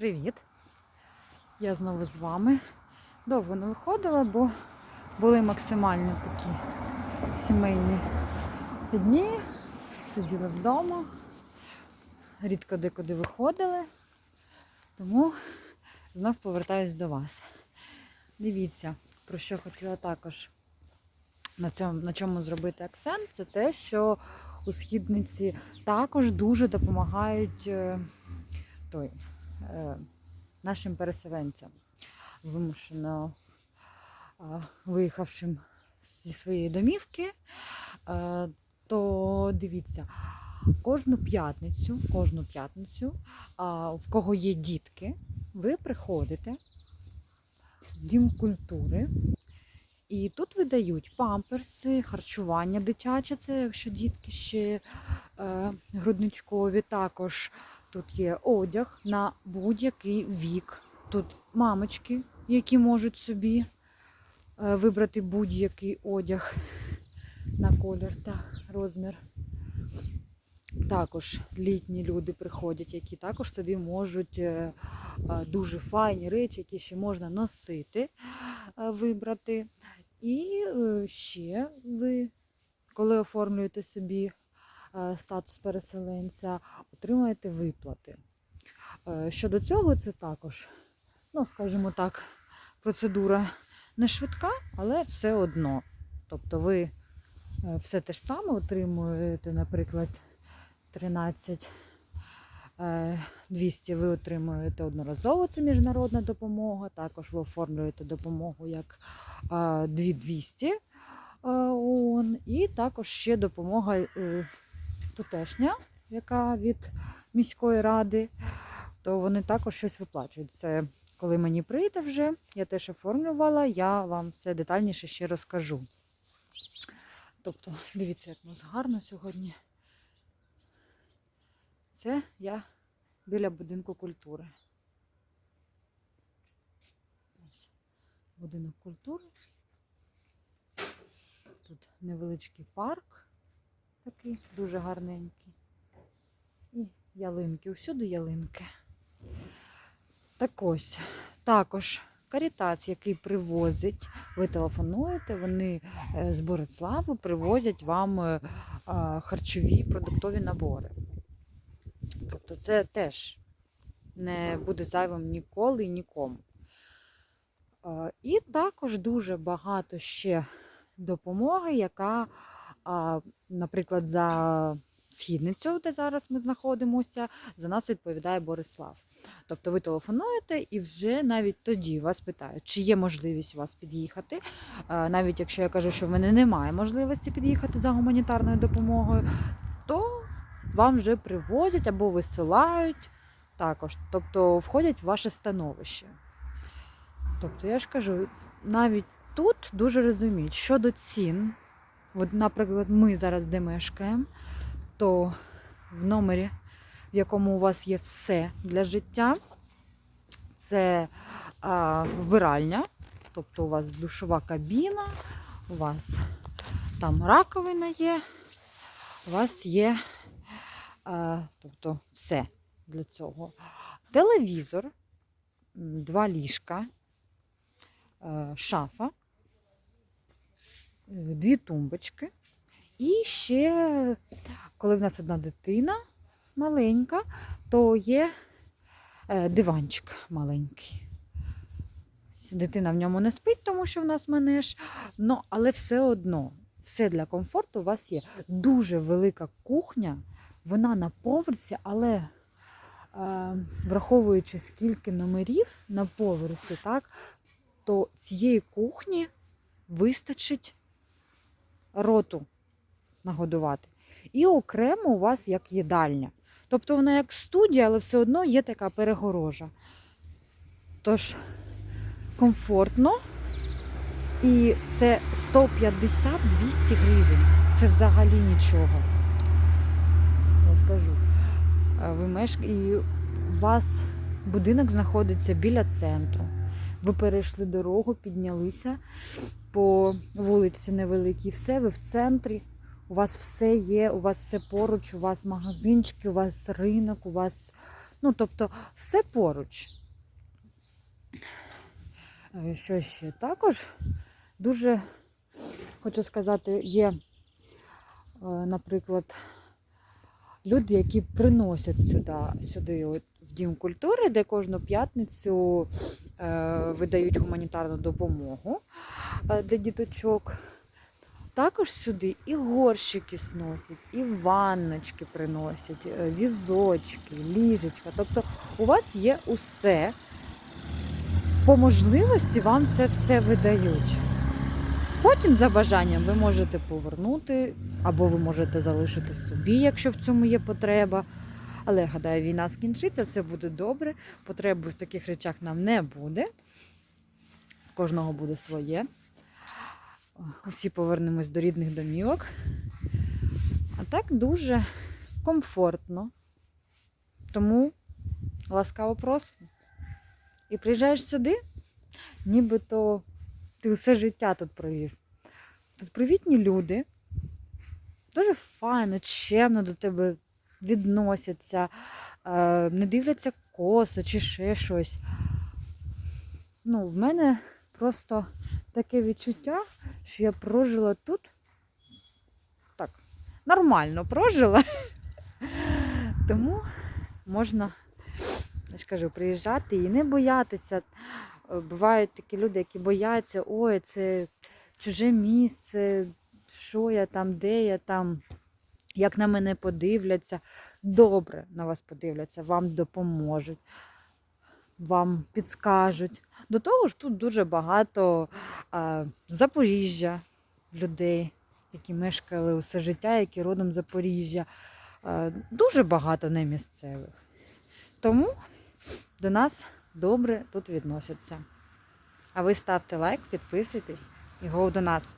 Привіт! Я знову з вами. Довго не виходила, бо були максимально такі сімейні дні. Сиділи вдома, рідко декуди виходили, тому знов повертаюсь до вас. Дивіться, про що хотіла також на, цьому, на чому зробити акцент, це те, що у східниці також дуже допомагають е, той, нашим переселенцям, вимушено е, виїхавшим зі своєї домівки. Е, то дивіться, кожну п'ятницю, кожну п'ятницю, в кого є дітки, ви приходите в дім культури. І тут видають памперси, харчування дитяче, це якщо дітки ще е, грудничкові. Також тут є одяг на будь-який вік. Тут мамочки, які можуть собі е, вибрати будь-який одяг на колір та розмір. Також літні люди приходять, які також собі можуть е, е, дуже файні речі, які ще можна носити, вибрати. І ще ви, коли оформлюєте собі статус переселенця, отримуєте виплати. Е, Щодо цього, це також, ну, скажімо так, процедура не швидка, але все одно. Тобто ви е, все те ж саме отримуєте, наприклад, 13 е, 200 ви отримуєте одноразово, це міжнародна допомога. Також ви оформлюєте допомогу як е, 2200 е, ООН. І також ще допомога е, тутешня, яка від міської ради, то вони також щось виплачують. Це коли мені прийде вже, я теж оформлювала, я вам все детальніше ще розкажу. Тобто, дивіться, як у нас гарно сьогодні. Це я біля будинку культури. Ось будинок культури. Тут невеличкий парк такий, дуже гарненький. І ялинки, усюди ялинки. Так ось, також Карітас, який привозить, ви телефонуєте, вони е, з Бориславу привозять вам е, харчові продуктові набори. Тобто це теж не буде зайвим ніколи і нікому. І також дуже багато ще допомоги, яка, а, наприклад, за східницю, де зараз ми знаходимося, за нас відповідає Борислав. Тобто ви телефонуєте і вже навіть тоді вас питають, чи є можливість вас під'їхати. Навіть якщо я кажу, що в мене немає можливості під'їхати за гуманітарною допомогою, то вам вже привозять або висилають також, тобто входять в ваше становище. Тобто, я ж кажу, навіть тут дуже розуміють, щодо цін, от, наприклад, ми зараз де мешкаємо, то в номері, в якому у вас є все для життя, це а, вбиральня, тобто у вас душова кабіна, у вас там раковина є, у вас є а, тобто все для цього. Телевізор, два ліжка, е, шафа, дві тумбочки. І ще, коли в нас одна дитина маленька, то є е, диванчик маленький. Дитина в ньому не спить, тому що в нас манеж, ну, але все одно, все для комфорту у вас є. Дуже велика кухня, вона на поверсі, але е, враховуючи скільки номерів на поверсі, так, то цієї кухні вистачить роту нагодувати. І окремо у вас як їдальня. Тобто вона як студія, але все одно є така перегорожа. Тож комфортно. І це 150-200 гривень. Це взагалі нічого. Я скажу. Е, Ви мешк... І у вас будинок знаходиться біля центру. Ви перейшли дорогу, піднялися по вулиці невеликій, все, ви в центрі. У вас все є, у вас все поруч, у вас магазинчики, у вас ринок, у вас Ну, тобто, все поруч. Е, Що ще? Також дуже, хочу сказати, є, е, наприклад, люди, які приносять сюди, сюди от, в Дім культури, де кожну п'ятницю е, видають гуманітарну допомогу для діточок. Також сюди і горщики сносять, і ванночки приносять, е, візочки, ліжечка. Тобто у вас є усе. По можливості вам це все видають. Потім, за бажанням, ви можете повернути, або ви можете залишити собі, якщо в цьому є потреба. Але гадаю, війна скінчиться, все буде добре. Потреби в таких речах нам не буде. Кожного буде своє. Усі повернемось до рідних домівок. А так дуже комфортно. Тому ласкаво просимо. І приїжджаєш сюди, нібито ти все життя тут провів. Тут привітні люди, дуже файно, чемно до тебе відносяться, е, не дивляться косо чи ще щось. Ну, в мене просто таке відчуття, що я прожила тут так, нормально прожила. Тому можна, я ж кажу, приїжджати і не боятися. Е, Бувають такі люди, які бояться, ой, це чуже місце, що я там, де я там, як на мене подивляться. Добре на вас подивляться, вам допоможуть, вам підскажуть. До того ж, тут дуже багато а, Запоріжжя людей, які мешкали усе життя, які родом Запоріжжя. А, дуже багато не місцевих. Тому до нас добре тут відносяться. А ви ставте лайк, підписуйтесь і го до нас!